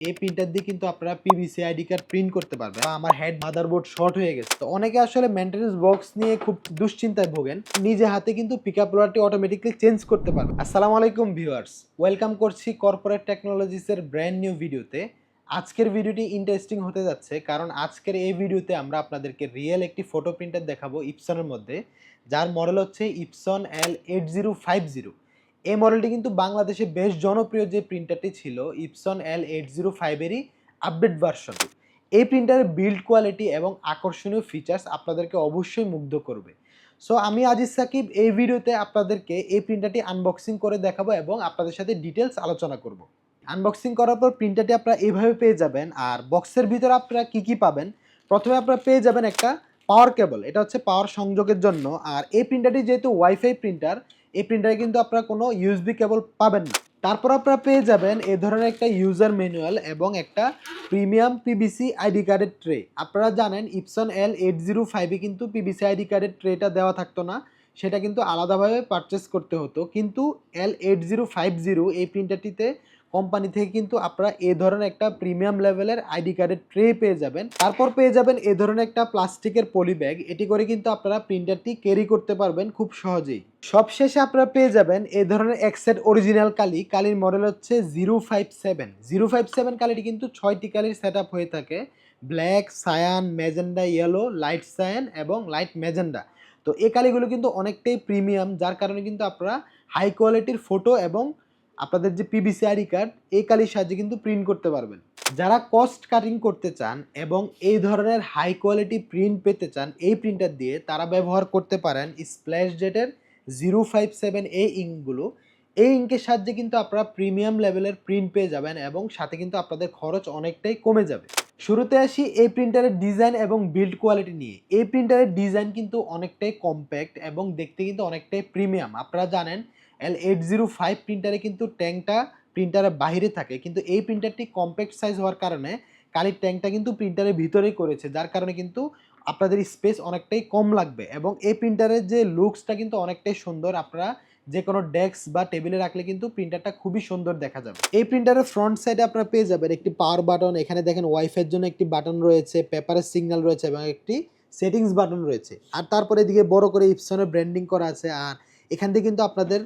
এই প্রিন্টার দিয়ে কিন্তু আপনারা পিভিসি আইডি কার্ড প্রিন্ট করতে পারবেন। আমার হেড মাদারবোর্ড শর্ট হয়ে গেছে। তো অনেকে আসলে মেনটেন্যান্স বক্স নিয়ে খুব দুশ্চিন্তায় ভোগেন। নিজে হাতে কিন্তু পিকআপ রোলারটি অটোমেটিকলি চেঞ্জ করতে পারবেন। আসসালামু আলাইকুম ভিউয়ার্স ওয়েলকাম করছি কর্পোরেট টেকনোলজিসের ব্র্যান্ড নিউ ভিডিওতে আজকের ভিডিওটি ইন্টারেস্টিং হতে যাচ্ছে কারণ আজকের এই ভিডিওতে আমরা আপনাদেরকে রিয়েল একটি ফটো প্রিন্টার দেখাবো ইপসনের মধ্যে। যার মডেল হচ্ছে Epson L eight zero five zero এই মডেলটি কিন্তু বাংলাদেশে বেশ জনপ্রিয় যে প্রিন্টারটি ছিল ইপসন এল এইট জিরো ফাইভেরই আপডেট ভার্সন এই প্রিন্টারের বিল্ড কোয়ালিটি এবং আকর্ষণীয় ফিচার্স আপনাদেরকে অবশ্যই মুগ্ধ করবে। সো আমি আজিজ সাকিব, এই ভিডিওতে আপনাদেরকে এই প্রিন্টারটি আনবক্সিং করে দেখাবো এবং আপনাদের সাথে ডিটেলস আলোচনা করব। আনবক্সিং করার পর প্রিন্টারটি আপনারা এইভাবে পেয়ে যাবেন আর বক্সের ভিতরে আপনারা কি কি পাবেন? প্রথমে আপনারা পেয়ে যাবেন একটা পাওয়ার কেবল এটা হচ্ছে পাওয়ার সংযোগের জন্য। আর এই প্রিন্টারটি যেহেতু ওয়াইফাই প্রিন্টার এই প্রিন্টারে কিন্তু আপনারা কোনো ইউএসবি কেবল পাবেন না। তারপর আপনারা পেয়ে যাবেন এ ধরনের একটা ইউজার ম্যানুয়াল এবং একটা প্রিমিয়াম পিবিসি আইডি কার্ডের ট্রে আপনারা জানেন ইপসন এল এইট জিরো ফাইভে কিন্তু পিবিসি আইডি কার্ডের ট্রেটা দেওয়া থাকতো না। সেটা কিন্তু আলাদাভাবে পারচেস করতে হতো। কিন্তু L eight zero five zero এই প্রিন্টারটিতে কোম্পানি থেকে কিন্তু আপনারা এ ধরনের একটা প্রিমিয়াম লেভেলের আইডি কার্ডের ট্রে পেয়ে যাবেন। তারপর পেয়ে যাবেন এ ধরনের একটা প্লাস্টিকের পলি ব্যাগ এটি করে কিন্তু আপনারা প্রিন্টারটি ক্যারি করতে পারবেন খুব সহজেই। সবশেষে আপনারা পেয়ে যাবেন এ ধরনের একসেট অরিজিনাল কালি। কালির মডেল হচ্ছে zero five seven zero five seven quality কিন্তু ছয়টি কালির সেট হয়ে থাকে। Black cyan magenta yellow light cyan এবং লাইট ম্যাজেন্ডা তো এই কালিগুলো কিন্তু অনেকটাই প্রিমিয়াম যার কারণে কিন্তু আপনারা হাই কোয়ালিটির ফটো এবং আপনাদের যে পিবিসি আইডি কার্ড এই কালির সাহায্যে কিন্তু প্রিন্ট করতে পারবেন। যারা কস্ট কাটিং করতে চান এবং এই ধরনের হাই কোয়ালিটি প্রিন্ট পেতে চান, এই প্রিন্টার দিয়ে তারা ব্যবহার করতে পারেন স্প্ল্যাশ জেটের জিরো ফাইভ সেভেন এই ইঙ্কগুলো। এই ইঙ্কের সাহায্যে কিন্তু আপনারা প্রিমিয়াম লেভেলের প্রিন্ট পেয়ে যাবেন এবং সাথে কিন্তু আপনাদের খরচ অনেকটাই কমে যাবে। শুরুতে আসি এই প্রিন্টারের ডিজাইন এবং বিল্ড কোয়ালিটি নিয়ে। এই প্রিন্টারের ডিজাইন কিন্তু অনেকটাই কম্প্যাক্ট এবং দেখতে কিন্তু অনেকটাই প্রিমিয়াম আপনারা জানেন এল এইট জিরো ফাইভ প্রিন্টারে কিন্তু ট্যাঙ্কটা প্রিন্টারের বাইরে থাকে। কিন্তু এই প্রিন্টারটি কম্প্যাক্ট সাইজ হওয়ার কারণে কালির ট্যাঙ্কটা কিন্তু প্রিন্টারের ভিতরেই করেছে। যার কারণে কিন্তু আপনাদের স্পেস অনেকটাই কম লাগবে এবং এই প্রিন্টারের যে লুকসটা কিন্তু অনেকটাই সুন্দর। আপনারা যে কোনো ডেস্ক বা টেবিলে রাখলে কিন্তু প্রিন্টারটা খুবই সুন্দর দেখা যাবে। এই প্রিন্টারের ফ্রন্ট সাইডে আপনারা পেয়ে যাবেন একটি পাওয়ার বাটন এখানে দেখেন ওয়াইফাইয়ের জন্য একটি বাটন রয়েছে পেপারের সিগন্যাল রয়েছে এবং একটি সেটিংস বাটন রয়েছে। আর তারপরে এদিকে বড় করে ইপসনের ব্র্যান্ডিং করা আছে। আর এখান থেকে কিন্তু আপনাদের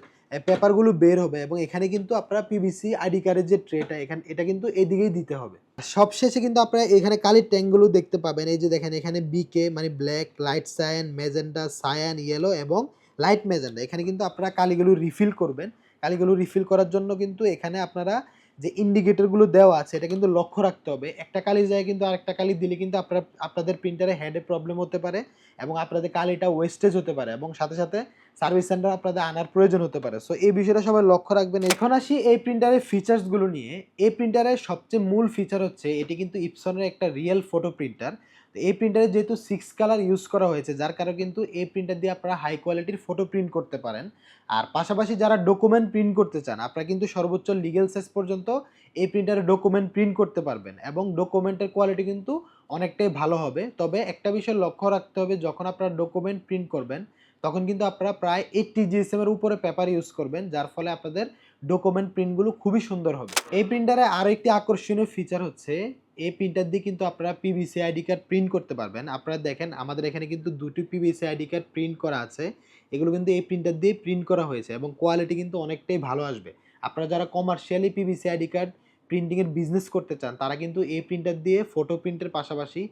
পেপারগুলো বের হবে এবং এখানে কিন্তু আপনারা পিভিসি আইডি কার্ডের যে ট্রেটা এখানে, এটা কিন্তু এদিকেই দিতে হবে। সবশেষে কিন্তু আপনারা এখানে কালির ট্যাঙ্কগুলো দেখতে পাবেন, এই যে দেখেন এখানে বিকে মানে black light cyan magenta cyan yellow এবং লাইট মেজেন্ডা এখানে কিন্তু আপনারা কালিগুলো রিফিল করবেন। কালিগুলো রিফিল করার জন্য কিন্তু এখানে আপনারা যে ইন্ডিকেটরগুলো দেওয়া আছে, এটা কিন্তু লক্ষ্য রাখতে হবে। একটা কালির জায়গায় কিন্তু আরেকটা কালি দিলে কিন্তু আপনার, আপনাদের প্রিন্টারে হেডে প্রবলেম হতে পারে এবং আপনাদের কালিটা ওয়েস্টেজ হতে পারে এবং সাথে সাথে সার্ভিস সেন্টার আপনাদের আনার প্রয়োজন হতে পারে। সো এই বিষয়টা সবাই লক্ষ্য রাখবেন। এখন আসি এই প্রিন্টারের ফিচার্সগুলো নিয়ে। এই প্রিন্টারের সবচেয়ে মূল ফিচার হচ্ছে, এটি কিন্তু ইপসনের একটা রিয়েল ফটো প্রিন্টার তো এই প্রিন্টারে যেহেতু সিক্স কালার ইউজ করা হয়েছে, যার কারণে কিন্তু এই প্রিন্টার দিয়ে আপনারা হাই কোয়ালিটির ফটো প্রিন্ট করতে পারেন। আর পাশাপাশি যারা ডকুমেন্ট প্রিন্ট করতে চান, আপনারা কিন্তু সর্বোচ্চ লিগেল সাইজ পর্যন্ত এই প্রিন্টারে ডকুমেন্ট প্রিন্ট করতে পারবেন এবং ডকুমেন্টের কোয়ালিটি কিন্তু অনেকটাই ভালো হবে। তবে একটা বিষয় লক্ষ্য রাখতে হবে, যখন আপনারা ডকুমেন্ট প্রিন্ট করবেন তখন কিন্তু আপনারা প্রায় এইটটি জিএসএম এর উপরে পেপার ইউজ করবেন, যার ফলে আপনাদের ডকুমেন্ট প্রিন্টগুলো খুবই সুন্দর হবে। এই প্রিন্টারে আরও একটি আকর্ষণীয় ফিচার হচ্ছে, এই প্রিন্টার দিয়ে কিন্তু আপনারা পিভিসি আইডি কার্ড প্রিন্ট করতে পারবেন। আপনারা দেখেন, আমাদের এখানে কিন্তু দুটি পিভিসি আইডি কার্ড প্রিন্ট করা আছে। এগুলো কিন্তু এই প্রিন্টার দিয়ে প্রিন্ট করা হয়েছে এবং কোয়ালিটি কিন্তু অনেকটাই ভালো আসবে। আপনারা যারা কমার্শিয়ালি পিভিসি আইডি কার্ড প্রিন্টিংয়ের বিজনেস করতে চান, তারা কিন্তু এই প্রিন্টার দিয়ে ফটো প্রিন্টের পাশাপাশি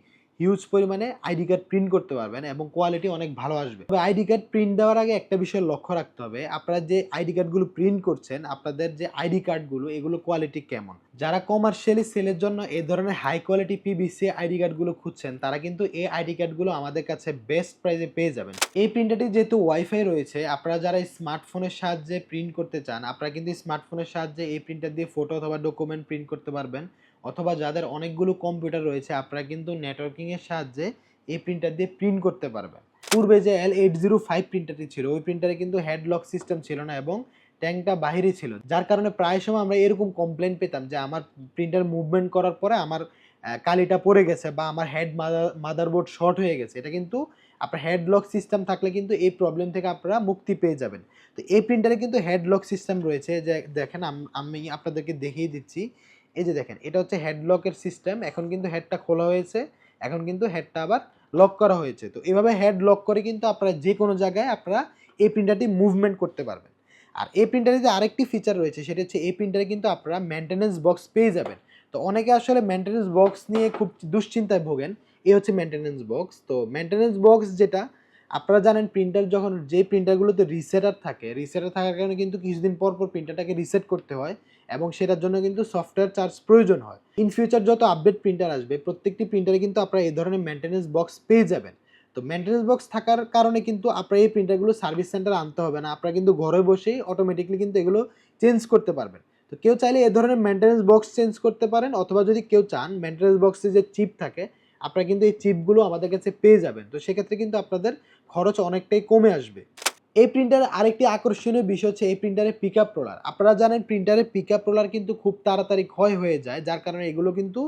হিউজ পরিমাণে আইডি কার্ড প্রিন্ট করতে পারবেন এবং কোয়ালিটি অনেক ভালো আসবে। তবে আইডি কার্ড প্রিন্ট দেওয়ার আগে একটা বিষয় লক্ষ্য রাখতে হবে। আপনারা যে আইডি কার্ডগুলো প্রিন্ট করছেন, আপনাদের যে আইডি কার্ডগুলো এগুলো কোয়ালিটি কেমন? যারা কমার্শিয়ালি সেলের জন্য এই ধরনের হাই কোয়ালিটি পিবিসি আইডি কার্ডগুলো খুঁজছেন, তারা কিন্তু এই আইডি কার্ডগুলো আমাদের কাছে বেস্ট প্রাইসে পেয়ে যাবেন। এই প্রিন্টারটি যেহেতু ওয়াইফাই রয়েছে, আপনারা যারা স্মার্টফোনের সাহায্যে প্রিন্ট করতে চান, আপনারা কিন্তু স্মার্টফোনের সাহায্যে এই প্রিন্টার দিয়ে ফটো অথবা ডকুমেন্ট প্রিন্ট করতে পারবেন। অথবা যাদের অনেকগুলো কম্পিউটার রয়েছে, আপনারা কিন্তু নেটওয়ার্কিংয়ের সাহায্যে এই প্রিন্টার দিয়ে প্রিন্ট করতে পারবেন। পূর্বে যে এল এইট জিরো ফাইভ প্রিন্টারটি ছিল, ওই প্রিন্টারে কিন্তু হেডলক সিস্টেম ছিল না এবং ট্যাঙ্কটা বাহিরে ছিল। যার কারণে প্রায় সময় আমরা এরকম কমপ্লেন পেতাম যে, আমার প্রিন্টার মুভমেন্ট করার পরে আমার কালিটা পড়ে গেছে বা আমার হেড মাদার মাদারবোর্ড শর্ট হয়ে গেছে। এটা কিন্তু আপনার হেডলক সিস্টেম থাকলে কিন্তু এই প্রবলেম থেকে আপনারা মুক্তি পেয়ে যাবেন। তো এই প্রিন্টারে কিন্তু হেডলক সিস্টেম রয়েছে। যে, দেখেন আমি আপনাদেরকে দেখিয়ে দিচ্ছি। এই যে দেখেন, এটা হচ্ছে হেড লকের সিস্টেম এখন কিন্তু হেডটা খোলা হয়েছে, এখন কিন্তু হেডটা আবার লক করা হয়েছে। তো এভাবে হেড লক করে কিন্তু আপনারা যে কোনো জায়গায় আপনারা এই প্রিন্টারটি মুভমেন্ট করতে পারবেন। আর এই প্রিন্টারে যে আরেকটি ফিচার রয়েছে, সেটা হচ্ছে এই প্রিন্টারে কিন্তু আপনারা মেনটেন্যান্স বক্স পেয়ে যাবেন। তো অনেকে আসলে মেনটেন্যান্স বক্স নিয়ে খুব দুশ্চিন্তায় ভোগেন, এই হচ্ছে মেনটেন্যান্স বক্স তো মেনটেন্যান্স বক্স যেটা আপনারা জানেন প্রিন্টার যখন যে প্রিন্টারগুলোতে রিসেটার থাকে রিসেটার থাকার কারণে কিন্তু কিছুদিন পর পর প্রিন্টারটাকে রিসেট করতে হয় এবং সেটার জন্য কিন্তু সফটওয়্যার চার্জ প্রয়োজন হয়। ইন ফিউচার যত আপডেট প্রিন্টার আসবে, প্রত্যেকটি প্রিন্টারে কিন্তু আপনারা এই ধরনের মেনটেন্যান্স বক্স পেয়ে যাবেন। তো মেনটেন্যান্স বক্স থাকার কারণে কিন্তু আপনার এই প্রিন্টারগুলো সার্ভিস সেন্টার আনতে হবে না, আপনারা কিন্তু ঘরে বসেই অটোমেটিকলি কিন্তু এগুলো চেঞ্জ করতে পারবেন। তো কেউ চাইলে এ ধরনের মেনটেন্যান্স বক্স চেঞ্জ করতে পারেন, অথবা যদি কেউ চান মেনটেন্যান্স বক্সে যে চিপ থাকে, আপনারা কিন্তু এই চিপগুলো আমাদের কাছে পেয়ে যাবেন। তো সেক্ষেত্রে কিন্তু আপনাদের খরচ অনেকটাই কমে আসবে। এই প্রিন্টারের আরেকটি আকর্ষণীয় বিষয় হচ্ছে এই প্রিন্টারের পিক আপ রোলার আপনারা জানেন প্রিন্টারের পিক আপ রোলার কিন্তু খুব তাড়াতাড়ি ক্ষয় হয়ে যায়, যার কারণে এগুলো কিন্তু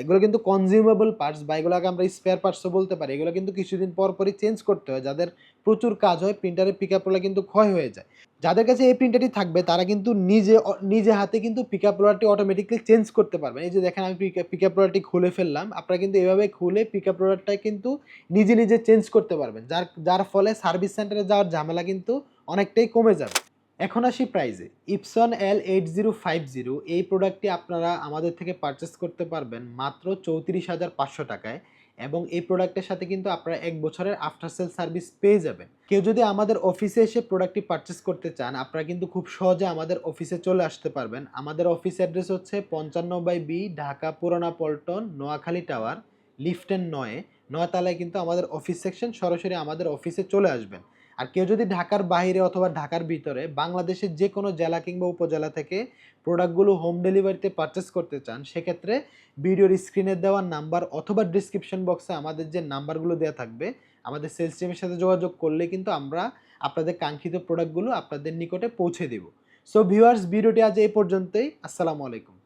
এগুলো কিন্তু কনজিউমেবল পার্টস বা এগুলোকে আমরা স্পেয়ার পার্টসও বলতে পারি। এগুলো কিন্তু কিছুদিন পর পরই চেঞ্জ করতে হয়। যাদের প্রচুর কাজ হয় প্রিন্টারের পিক আপ রোলার কিন্তু ক্ষয় হয়ে যায়। যাদের কাছে এই প্রিন্টারটি থাকবে, তারা কিন্তু নিজে নিজে হাতে কিন্তু পিক আপ রোলারটি অটোমেটিকলি চেঞ্জ করতে পারবেন। এই যে দেখেন আমি পিক আপ রোলারটি খুলে ফেললাম। আপনারা কিন্তু এভাবে খুলে পিক আপ রোলারটা কিন্তু নিজে নিজে চেঞ্জ করতে পারবেন। যার যার ফলে সার্ভিস সেন্টারে যাওয়ার ঝামেলা কিন্তু অনেকটাই কমে যাবে। এখন আসি প্রাইজে Epson L eight zero five zero এই প্রোডাক্টটি আপনারা আমাদের থেকে পারচেস করতে পারবেন মাত্র চৌত্রিশ হাজার পাঁচশো টাকায়। এবং এই প্রোডাক্টের সাথে কিন্তু আপনারা এক বছরের আফটার সেল সার্ভিস পেয়ে যাবেন। কেউ যদি আমাদের অফিসে এসে প্রোডাক্টটি পারচেস করতে চান, আপনারা কিন্তু খুব সহজে আমাদের অফিসে চলে আসতে পারবেন। আমাদের অফিস অ্যাড্রেস হচ্ছে পঞ্চান্ন বাই বি, ঢাকা পুরানা পল্টন, নোয়াখালী টাওয়ার লিফটেন নয়ে। নয়তলায় কিন্তু আমাদের অফিস সেকশন সরাসরি আমাদের অফিসে চলে আসবেন। আর কেউ যদি ঢাকার বাইরে অথবা ঢাকার ভিতরে বাংলাদেশের যে কোনো জেলা কিংবা উপজেলা থেকে প্রোডাক্টগুলো হোম ডেলিভারিতে পারচেস করতে চান, সেক্ষেত্রে ভিডিওর স্ক্রিনে দেওয়া নাম্বার অথবা ডিসক্রিপশন বক্সে আমাদের যে নাম্বারগুলো দেওয়া থাকবে, আমাদের সেলস টিমের সাথে যোগাযোগ করলে কিন্তু আমরা আপনাদের কাঙ্ক্ষিত প্রোডাক্টগুলো আপনাদের নিকটে পৌঁছে দেব। সো ভিউয়ার্স ভিডিওটি আজ এই পর্যন্তই। আসসালামু আলাইকুম।